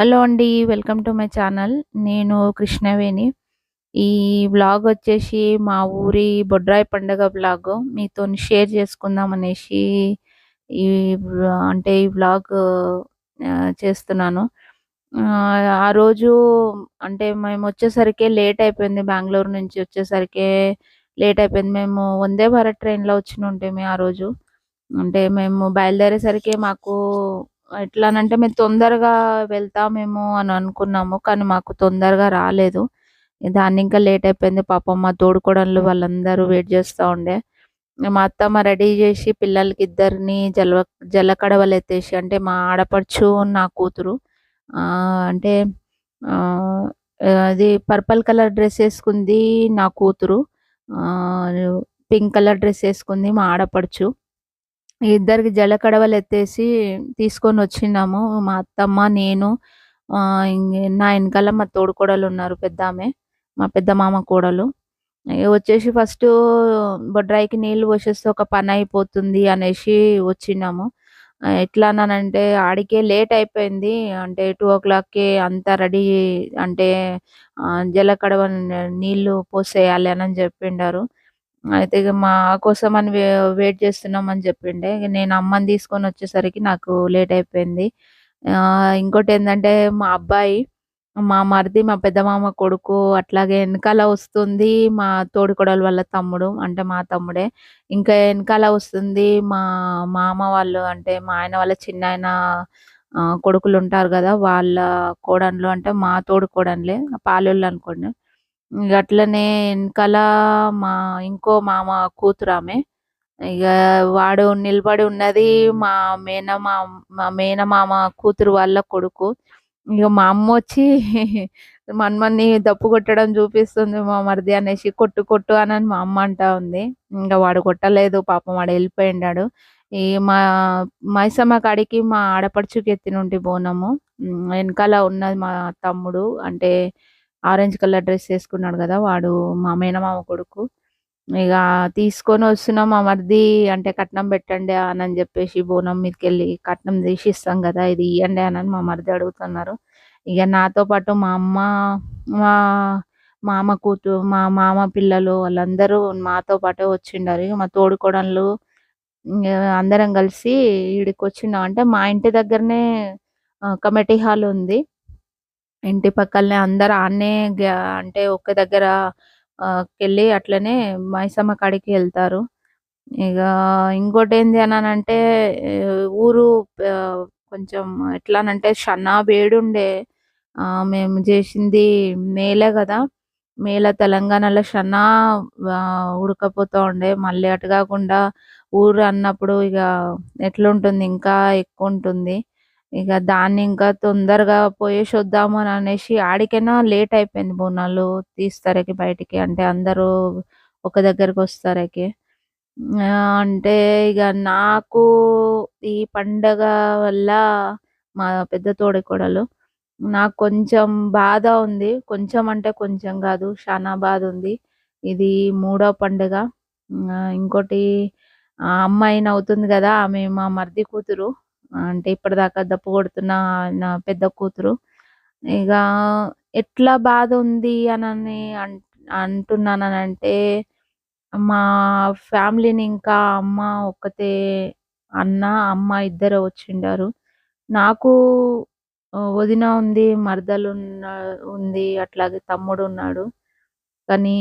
Hello అండి. Welcome to my channel. నేను కృష్ణవేణి. ఈ వ్లాగ్ వచ్చేసి మా ఊరి బొడ్రాయి పండుగ బ్లాగ్ మీతో షేర్ చేసుకుందాం అనేసి ఈ అంటే ఈ వ్లాగ్ చేస్తున్నాను. ఆ రోజు అంటే మేము వచ్చేసరికి లేట్ అయిపోయింది. బెంగళూరు నుంచి వచ్చేసరికే లేట్ అయిపోయింది. మేము వందే భారత్ ట్రైన్‌లో వచ్చినుంటిమి ఆ రోజు. అంటే మేము బయలుదేరేసరికి మాకు ఎట్లానంటే మేము తొందరగా వెళ్తామేమో అని అనుకున్నాము. కానీ మాకు తొందరగా రాలేదు. దాన్నింకా లేట్ అయిపోయింది. పాపం మా తోడుకోడళ్ళు వాళ్ళందరూ వెయిట్ చేస్తూ ఉండే. మా అత్తమ్మ రెడీ చేసి పిల్లలకి ఇద్దరిని జల జలకడవలెత్తేసి అంటే మా ఆడపడుచు, నా కూతురు అంటే అది పర్పల్ కలర్ డ్రెస్ వేసుకుంది నా కూతురు. పింక్ కలర్ డ్రెస్ వేసుకుంది మా ఆడపడుచు. ఇద్దరికి జలకడవలు ఎత్తేసి తీసుకొని వచ్చినాము మా అత్తమ్మ, నేను ఆహ్, నా వెనకాల మా పెద్ద ఆమె మా పెద్ద మామ కోడలు. వచ్చేసి ఫస్ట్ బొడ్రాయికి నీళ్ళు పోసేస్తే ఒక పని అయిపోతుంది అనేసి వచ్చినాము. ఎట్లానంటే ఆడికే లేట్ అయిపోయింది. అంటే 2:00కే అంతా రెడీ అంటే జలకడవ నీళ్ళు పోసేయాలి అని చెప్పిండారు. అయితే ఇక మా కోసమని వే వెయిట్ చేస్తున్నామని చెప్పిండే. నేను అమ్మని తీసుకొని వచ్చేసరికి నాకు లేట్ అయిపోయింది. ఇంకోటి ఏంటంటే మా అబ్బాయి, మా మరిది, మా పెద్ద మామ కొడుకు అట్లాగే వెనకాల వస్తుంది మా తోడికోడలు వాళ్ళ తమ్ముడు. అంటే మా తమ్ముడే. ఇంకా వెనకాల వస్తుంది మా మామ వాళ్ళు అంటే మా ఆయన వాళ్ళ చిన్నాయన కొడుకులు ఉంటారు కదా వాళ్ళ కోడన్లు అంటే మా తోడుకోడన్లే పాలు అనుకోండి అట్లనే వెనకాల మా ఇంకో మామ కూతురు ఆమె ఇగ వాడు నిలబడి ఉన్నది మా మేనమా మా మేనమామ కూతురు వాళ్ళ కొడుకు. ఇగ మా అమ్మ వచ్చి మన్మన్ని దప్పు కొట్టడం చూపిస్తుంది మా మరిది అనేసి కొట్టు కొట్టు అని మా అమ్మ అంటా ఉంది. ఇంకా వాడు కొట్టలేదు పాపం వాడు ఎళ్ళిపోయిండాడు. ఈ మా మైసమ్మ కాడికి మా ఆడపడుచుకి ఎత్తినుంటి బోనము. వెనకాల ఉన్నది మా తమ్ముడు. అంటే ఆరెంజ్ కలర్ డ్రెస్ వేసుకున్నాడు కదా వాడు మా మేనమామ కొడుకు. ఇగ తీసుకొనొస్తున్నాం మా మరిది అంటే కట్నం పెట్టండి అని చెప్పేసి బోనం మీదకి వెళ్ళి కట్నం తీసిస్తాం కదా ఇది ఇయ్యండి అని మా మరిది అడుగుతున్నారు. ఇక నాతో పాటు మా అమ్మ, మా మామ కూతు మా మామ పిల్లలు వాళ్ళందరూ మాతో పాటే వచ్చిండారు. ఇక మా తోడుకోడళ్ళు అందరం కలిసి ఈడికొచ్చినాం. అంటే మా ఇంటి దగ్గరనే కమిటీ హాల్ ఉంది. ఇంటి పక్కలనే అందరు ఆడనే అంటే ఒక దగ్గర కెళ్ళి అట్లనే మైసమ్మ కాడికి వెళ్తారు ఇక ఇంకోటి ఇగ అని అంటే ఊరు కొంచెం ఎట్లానంటే షన్నా వేడుండే. మేము చేసింది మేలే కదా మేల తెలంగాణలో షన్నా ఉడకపోతూ ఉండే. మళ్ళీ అటు కాకుండా ఊరు అన్నప్పుడు ఇక ఎట్లుంటుంది ఇంకా ఎక్కువ ఉంటుంది ఇక దాన్ని ఇంకా తొందరగా పోయేసొద్దాము అని అనేసి ఆడికైనా లేట్ అయిపోయింది బోనాలు తీస్తారకి బయటికి. అంటే అందరూ ఒక దగ్గరకొస్తారకి. వస్తారకి అంటే ఇక నాకు ఈ పండగ వల్ల మా పెద్ద తోడి తోడికోడలు నాకు కొంచెం బాధ ఉంది. కొంచెం అంటే కొంచెం కాదు చాలా బాధ ఉంది ఇది మూడో పండుగ. ఇంకోటి అమ్మాయి అమ్మాయినవుతుంది కదా ఆమె మా మరిది కూతురు. అంటే ఇప్పటిదాకా దప్పు కొడుతున్న నా పెద్ద కూతురు. ఇక ఎట్లా బాధుంది అనని అన్ అంటున్నాననంటే మా ఫ్యామిలీని ఇంకా అమ్మ ఒక్కతే అన్న, అమ్మ ఇద్దరు వచ్చిండారు. నాకు వదిన ఉంది, మరదలున్న ఉంది, అట్లాగే తమ్ముడు ఉన్నాడు కానీ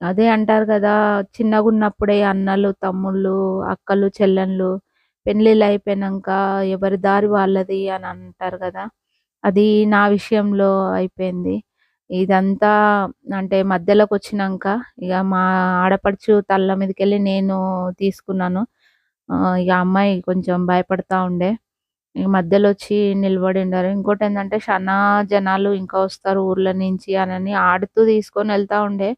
అదే అంటారు కదా చిన్నగా ఉన్నప్పుడే అన్నలు, తమ్ముళ్ళు, అక్కలు, చెల్లెళ్ళు పెళ్ళిళ్ళు అయిపోయినాక ఎవరి దారి వాళ్ళది అని అంటారు కదా అది నా విషయంలో అయిపోయింది. ఇదంతా అంటే మధ్యలోకి వచ్చినాక ఇక మా ఆడపడుచు తల్ల మీదకెళ్ళి నేను తీసుకున్నాను. ఇక అమ్మాయి కొంచెం భయపడతా ఉండే. ఈ మధ్యలో వచ్చి నిలబడి ఉండారు ఇంకోటి ఏంటంటే షనా జనాలు ఇంకా వస్తారు ఊర్ల నుంచి అనని ఆడుతూ తీసుకొని వెళ్తా ఉండే.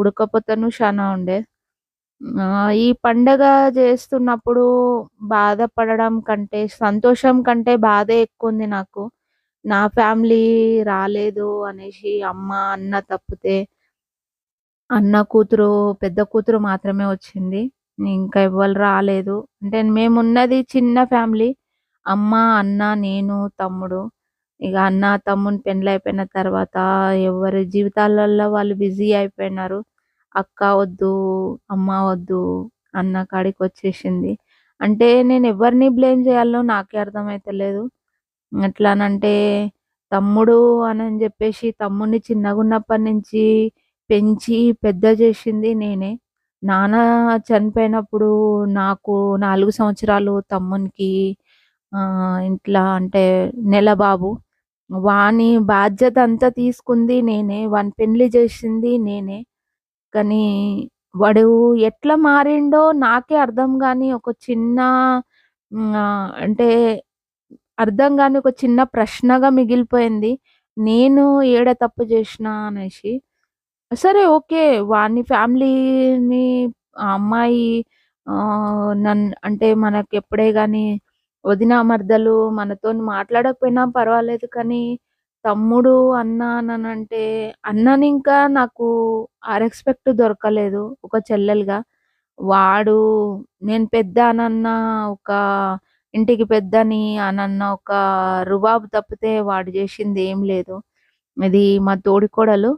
ఉడకపోతను షనా ఉండే. ఈ పండగ చేస్తున్నప్పుడు బాధపడడం కంటే, సంతోషం కంటే బాధే ఎక్కువుంది నాకు. నా ఫ్యామిలీ రాలేదు అనేసి అమ్మ, అన్న తప్పితే అన్న కూతురు, పెద్ద కూతురు మాత్రమే వచ్చింది. ఇంకా ఎవ్వళ్ళు రాలేదు. అంటే మేమున్నది చిన్న ఫ్యామిలీ. అమ్మ, అన్న, నేను, తమ్ముడు. ఇగ అన్న, తమ్ముని పెండ్లయిపోయిన తర్వాత ఎవరి జీవితాలలో వాళ్ళు బిజీ అయిపోయినారు. అక్క వద్దు, అమ్మ వద్దు అన్న కాడికి వచ్చేసింది అంటే నేను ఎవరిని బ్లేమ్ చేయాలో నాకే అర్థమైతలేదు. ఎట్లానంటే తమ్ముడు అని చెప్పేసి తమ్ముడిని చిన్నగున్నప్పటి నుంచి పెంచి పెద్ద చేసింది నేనే. నాన్న చనిపోయినప్పుడు నాకు నాలుగు సంవత్సరాలు తమ్మునికి ఇంట్లో అంటే నెల బాబు. వాని బాధ్యత అంతా తీసుకుంది నేనే. వాని పెళ్ళి చేసింది నేనే. కానీ వాడు ఎట్లా మారిండో నాకే అర్థం కానీ ఒక చిన్న అంటే అర్థం కానీ ఒక చిన్న ప్రశ్నగా మిగిలిపోయింది. నేను ఏడ తప్పు చేసిన అనేసి. సరే ఓకే. వాని ఫ్యామిలీని ఆ అమ్మాయి నన్ను అంటే మనకు ఎప్పుడే కానీ వదిన, మరదలు మనతోని మాట్లాడకపోయినా పర్వాలేదు కానీ, తమ్ముడు, అన్న అంటే అన్నని ఇంకా నాకు ఆ రెస్పెక్ట్ దొరకలేదు ఒక చెల్లెలుగా. వాడు నేను పెద్ద అనన్న ఒక ఇంటికి పెద్దని అనన్న ఒక రుబాబు తప్పితే వాడు చేసింది ఏం లేదు. ఇది మా తోడికోడలు.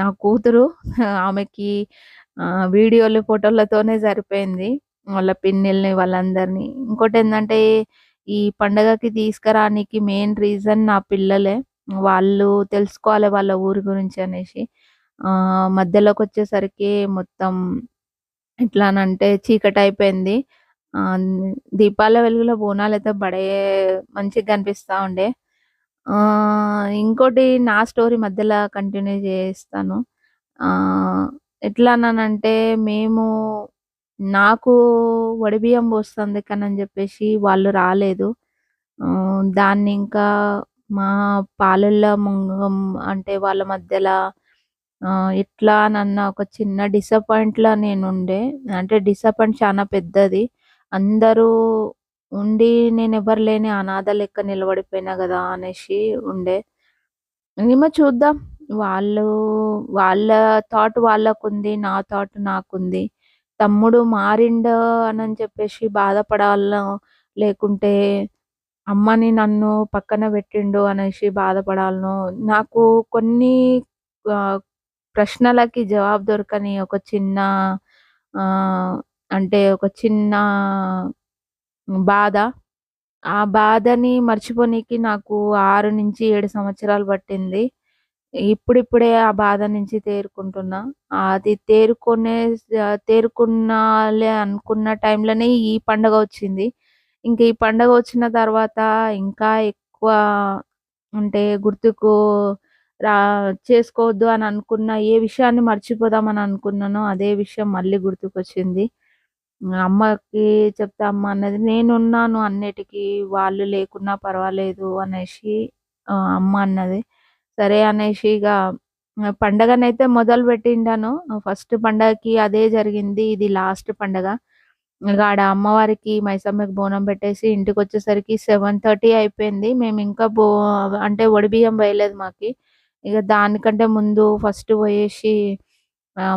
నా కూతురు. ఆమెకి వీడియోలు, ఫోటోలతోనే సరిపోయింది. వాళ్ళ పిన్నిల్ని వాళ్ళందరిని. ఏంటంటే ఈ పండగకి తీసుకురానికి మెయిన్ రీజన్ నా పిల్లలే. వాళ్ళు తెలుసుకోవాలి వాళ్ళ ఊరి గురించి అనేసి. మధ్యలోకి వచ్చేసరికి మొత్తం ఎట్లానంటే చీకటి అయిపోయింది దీపాల వెలుగులో బోనాలైతే బడే మంచిగా కనిపిస్తూ ఉండే. ఇంకోటి నా స్టోరీ మధ్యలో కంటిన్యూ చేస్తాను. ఎట్లానంటే మేము నాకు వడిబియ్యం కనని చెప్పేసి వాళ్ళు రాలేదు. దాన్ని ఇంకా మా పాలల్లో ముంగం అంటే వాళ్ళ మధ్యలో ఇట్లా నన్న ఒక చిన్న డిసప్పాయింట్‌లా నేనుండే. అంటే డిసప్పాయింట్ చాలా పెద్దది. అందరూ ఉండి నేను ఎవరు లేని అనాథ లెక్క నిలబడిపోయినా కదా అనేసి ఉండే. ఏమో చూద్దాం. వాళ్ళు వాళ్ళ థాట్ వాళ్ళకుంది. నా థాట్ నాకుంది. తమ్ముడు మారిండు అని చెప్పేసి బాధపడాల లేకుంటే అమ్మని నన్ను పక్కన పెట్టిండు అనేసి బాధపడాలను నాకు కొన్ని ప్రశ్నలకి జవాబు దొరకని ఒక చిన్న అంటే ఒక చిన్న బాధ. ఆ బాధని మర్చిపోనీకి నాకు 6-7 సంవత్సరాలు పట్టింది. ఇప్పుడిప్పుడే ఆ బాధ నుంచి తేరుకుంటున్నా. అది తేరుకునే తేరుకున్నాలే అనుకున్న టైంలోనే ఈ పండుగ వచ్చింది. ఇంకా ఈ పండగ వచ్చిన తర్వాత ఇంకా ఎక్కువ అంటే గుర్తుకు రా చేసుకోవద్దు అని అనుకున్న ఏ విషయాన్ని మర్చిపోదామని అనుకున్నానో అదే విషయం మళ్ళీ గుర్తుకొచ్చింది. అమ్మకి చెప్తే అమ్మ అన్నది నేనున్నాను అన్నిటికీ వాళ్ళు లేకున్నా పర్వాలేదు అనేసి అమ్మ అన్నది. సరే అనేసి ఇక పండగనైతే మొదలు పెట్టిండాను ఫస్ట్ పండగకి అదే జరిగింది. ఇది లాస్ట్ పండగ. ఆడ అమ్మవారికి మైసమ్మకి బోనం పెట్టేసి ఇంటికి వచ్చేసరికి సెవెన్ థర్టీ అయిపోయింది. మేము ఇంకా బో అంటే ఒడిబియ్యం వేయలేదు మాకి. ఇక దానికంటే ముందు ఫస్ట్ పోయేసి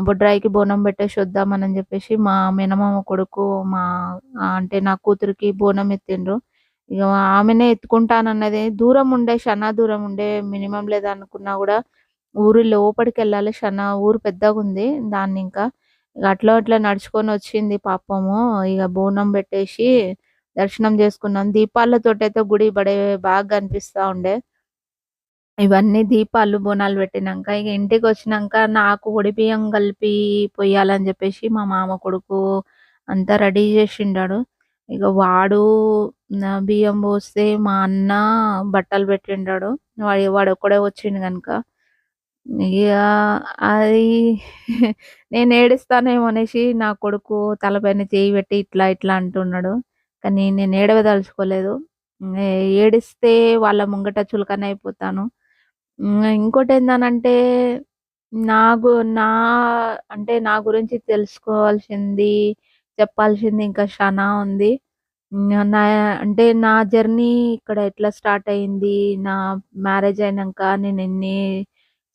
బొడ్రాయికి బోనం పెట్టేసి వద్దామని చెప్పేసి మా మినమామ కొడుకు మా అంటే నా కూతురికి బోనం ఎత్తిండ్రు. ఇక ఆమెనే ఎత్తుకుంటానన్నది. దూరం ఉండే షనా దూరం ఉండే. మినిమమ్ లేదనుకున్నా కూడా ఊరి లోపటికెళ్ళాలి. షనా ఊరు పెద్దగా ఉంది దాన్ని ఇంకా అట్లా అట్లా నడుచుకొని వచ్చింది పాపము. ఇక బోనం పెట్టేసి దర్శనం జేసుకున్నాం. దీపాలతోటైతే గుడి బడే బాగా కనిపిస్తా ఉండే. ఇవన్నీ దీపాలు, బోనాలు పెట్టినాక ఇక ఇంటికి వచ్చినాక నాకు ఒడిబియ్యం కలిపి పొయ్యాలని చెప్పేసి మా మామ కొడుకు అంతా రెడీ చేసిండాడు ఇక వాడు నా బియ్యం పోస్తే మా అన్న బట్టలు పెట్టిండాడు. వాడి ఒక్కడే వచ్చిండు కనుక ఇక అది నేను ఏడుస్తానేమో అనేసి నా కొడుకు తలపైన చేయి పెట్టి ఇట్లా ఇట్లా అంటున్నాడు. కానీ నేను ఏడవదలుచుకోలేదు. ఏడిస్తే వాళ్ళ ముంగట చులకన అయిపోతాను. ఇంకోటి ఇంకోటేందనంటే నాకు నా అంటే నా గురించి తెలుసుకోవాల్సింది, చెప్పాల్సింది ఇంకా శానా ఉంది. నా అంటే నా జర్నీ ఇక్కడ ఎట్లా స్టార్ట్ అయింది, నా మ్యారేజ్ అయినాక నేను ఎన్ని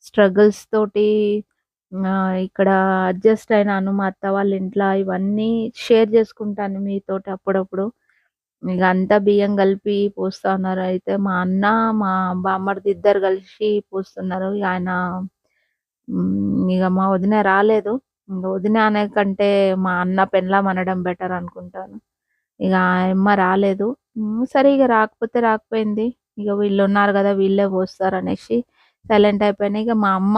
స్ట్రగుల్స్ తోటి ఇక్కడ అడ్జస్ట్ అయినాను మా అత్త వాళ్ళ ఇంట్లో ఇవన్నీ షేర్ చేసుకుంటాను మీతోటి అప్పుడప్పుడు. ఇక అంతా బియ్యం కలిపి పోస్తా ఉన్నారు. అయితే మా అన్న, మా బామ్మర్ది ఇద్దరు కలిసి పోస్తున్నారు. ఆయన ఇక మా వదిన రాలేదు. వదిన అనే కంటే మా అన్న పెండ్లాం అనడం బెటర్ అనుకుంటాను. ఇక ఆయమ్మ రాలేదు. సరే ఇక రాకపోతే రాకపోయింది. ఇక వీళ్ళు ఉన్నారు కదా వీళ్ళే పోస్తారు అనేసి సైలెంట్ అయిపోయినాయి ఇక మా అమ్మ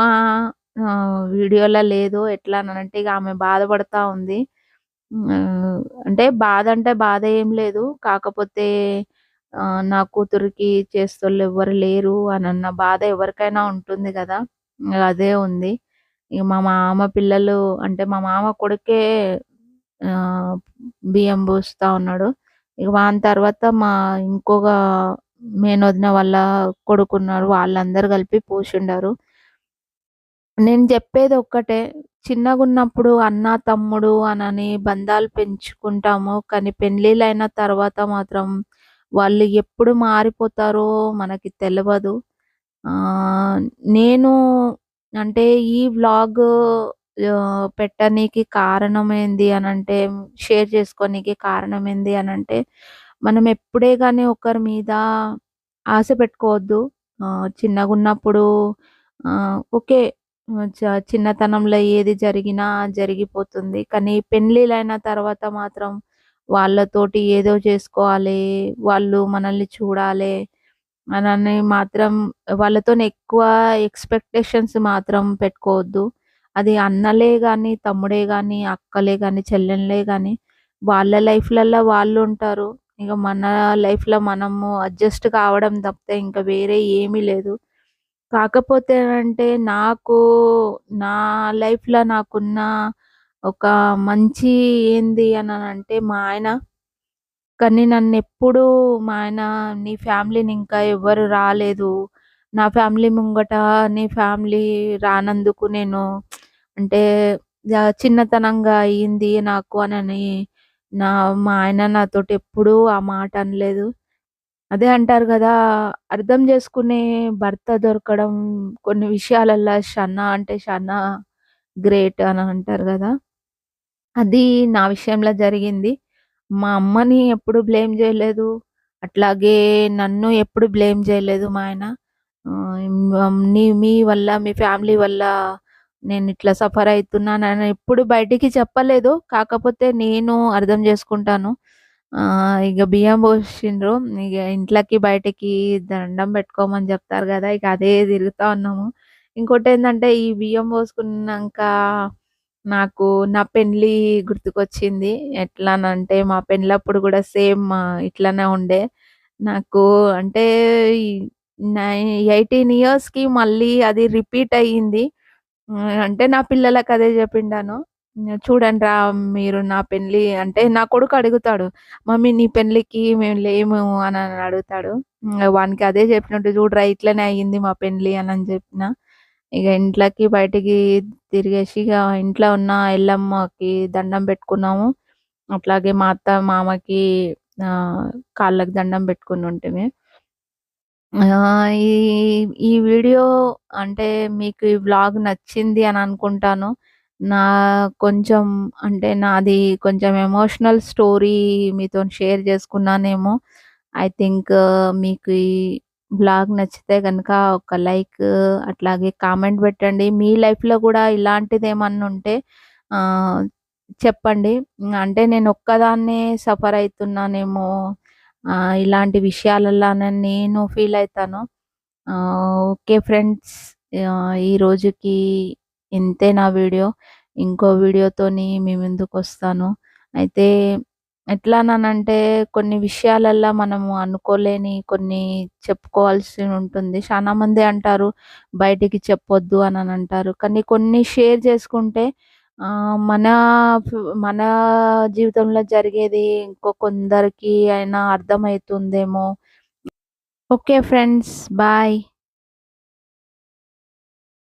వీడియోలో లేదు. ఎట్లా అంటే ఇక ఆమె బాధపడతా ఉంది. అంటే బాధ అంటే బాధ ఏం లేదు. కాకపోతే నా కూతురికి చేస్తోళ్ళు ఎవ్వరు లేరు అన్న బాధ ఎవరికైనా ఉంటుంది కదా అదే ఉంది. ఇక మా మామ పిల్లలు అంటే మా మామ కొడుకే బియ్యం పోస్తా ఉన్నాడు. ఇక వాని తర్వాత మా ఇంకొక మేనొదిన వాళ్ళ కొడుకున్నారు. వాళ్ళందరూ కలిపి పోషిండారు. నేను చెప్పేది ఒక్కటే. చిన్నగా ఉన్నప్పుడు అన్న, తమ్ముడు అనని బంధాలు పెంచుకుంటాము. కానీ పెళ్ళిళ్ళైన తర్వాత మాత్రం వాళ్ళు ఎప్పుడు మారిపోతారో మనకి తెలియదు నేను అంటే ఈ వ్లాగ్ పెట్టడానికి కారణం ఏంది అనంటే షేర్ చేసుకోనీకి కారణం ఏంది అనంటే మనం ఎప్పుడే గాని ఒకరి మీద ఆశ పెట్టుకోవద్దు. చిన్నగా చిన్నగున్నప్పుడు ఓకే. చిన్నతనంలో ఏది జరిగినా జరిగిపోతుంది. కానీ పెళ్ళిళ్ళైన తర్వాత మాత్రం వాళ్ళతోటి ఏదో చేసుకోవాలి. వాళ్ళు మనల్ని చూడాలి అనని మాత్రం వాళ్ళతో ఎక్కువ ఎక్స్‌పెక్టేషన్స్ మాత్రం పెట్టుకోవద్దు. అది అన్నలే కానీ తమ్ముడే కానీ అక్కలే కానీ చెల్లెళ్ళే కానీ వాళ్ళ లైఫ్లల్లో వాళ్ళు ఉంటారు ఇక మన లైఫ్‌లో మనము అడ్జస్ట్ కావడం తప్పితే ఇంకా వేరే ఏమీ లేదు. కాకపోతే అంటే నాకు నా లైఫ్‌లో నాకున్న ఒక మంచి ఏంది అని అంటే మా ఆయన. కానీ నన్ను ఎప్పుడూ మా ఆయన నీ ఫ్యామిలీని ఇంకా ఎవ్వరు రాలేదు. నా ఫ్యామిలీ ముంగట నీ ఫ్యామిలీ రానందుకు నేను అంటే చిన్నతనంగా అయింది నాకు అని నా మా ఆయన నాతోటి ఎప్పుడూ ఆ మాట అనలేదు. అదే అంటారు గదా! అర్థం చేసుకునే భర్త దొరకడం కొన్ని విషయాలల్ల షన్నా అంటే షన్నా గ్రేట్ అని అంటారు గదా! అది నా విషయంలో జరిగింది. మా అమ్మని ఎప్పుడు బ్లేమ్ జేయలేదు. అట్లాగే నన్ను ఎప్పుడు బ్లేమ్ జేయలేదు మా ఆయన. ఆహ్, నీ మీ వల్ల, మీ ఫ్యామిలీ వల్ల నేను ఇట్లా సఫర్ అయితున్నానని ఎప్పుడు బయటికి చెప్పలేదు. కాకపోతే నేను అర్థం చేసుకుంటాను ఇక బియ్యం పోషిండ్రు. ఇక ఇంట్లోకి బయటకి దండం పెట్టుకోమని చెప్తారు కదా ఇక అదే తిరుగుతూ ఉన్నాము. ఇంకోటేందంటే ఈ బియ్యం పోసుకున్నాక నాకు నా పెళ్ళి గుర్తుకొచ్చింది. ఎట్లానంటే మా పెళ్ళప్పుడు కూడా సేమ్ ఇట్లానే ఉండే. నాకు అంటే ఈ నై 18 ఇయర్స్‌కి మళ్ళీ అది రిపీట్ అయ్యింది. అంటే నా పిల్లలకు అదే చెప్పిండాను చూడండి రా మీరు నా పెళ్ళి అంటే నా కొడుకు అడుగుతాడు. మమ్మీ నీ పెళ్ళికి మేము లేము అని అడుగుతాడు. వానికి అదే చెప్పినట్టు చూడరా ఇట్లనే అయ్యింది మా పెండ్లి అని చెప్పిన. ఇక ఇంట్లోకి బయటికి తిరిగేసి ఇక ఇంట్లో ఉన్న ఎల్లమ్మకి దండం పెట్టుకున్నాము. అట్లాగే మా అత్త, మామకి కాళ్ళకి దండం పెట్టుకుని ఉంటే ఆహ్, ఈ ఈ వీడియో అంటే మీకు ఈ వ్లాగ్ నచ్చింది అని అనుకుంటాను. నా కొంచెం అంటే నాది కొంచెం ఎమోషనల్ స్టోరీ మీతోని షేర్ చేసుకున్నానేమో. ఐ థింక్ మీకు ఈ వ్లాగ్ నచ్చితే కనుక ఒక లైక్ అట్లాగే కామెంట్ పెట్టండి. మీ లైఫ్‌లో గూడా ఇలాంటిదేమన్నా ఉంటే ఆహ్, చెప్పండి. అంటే నేను ఒక్కదాన్నే సఫర్ అయితున్నానేమో ఇలాంటి విషయాలల్లనే నేను ఫీల్ అవుతాను ఓకే ఫ్రెండ్స్. ఈ రోజుకి ఇంతే నా వీడియో. ఇంకో వీడియోతోని మీ ముందుకొస్తాను. అయితే ఎట్లానంటే కొన్ని విషయాలల్లో మనము అనుకోలేని కొన్ని చెప్పుకోవాల్సి ఉంటుంది. చాలా మంది అంటారు బయటికి చెప్పొద్దు అని అంటారు కానీ కొన్ని షేర్ చేసుకుంటే మన మన జీవితంలో జరిగేది ఇంకో కొందరికి అయినా అర్థమవుతుందేమో ఓకే ఫ్రెండ్స్. బాయ్.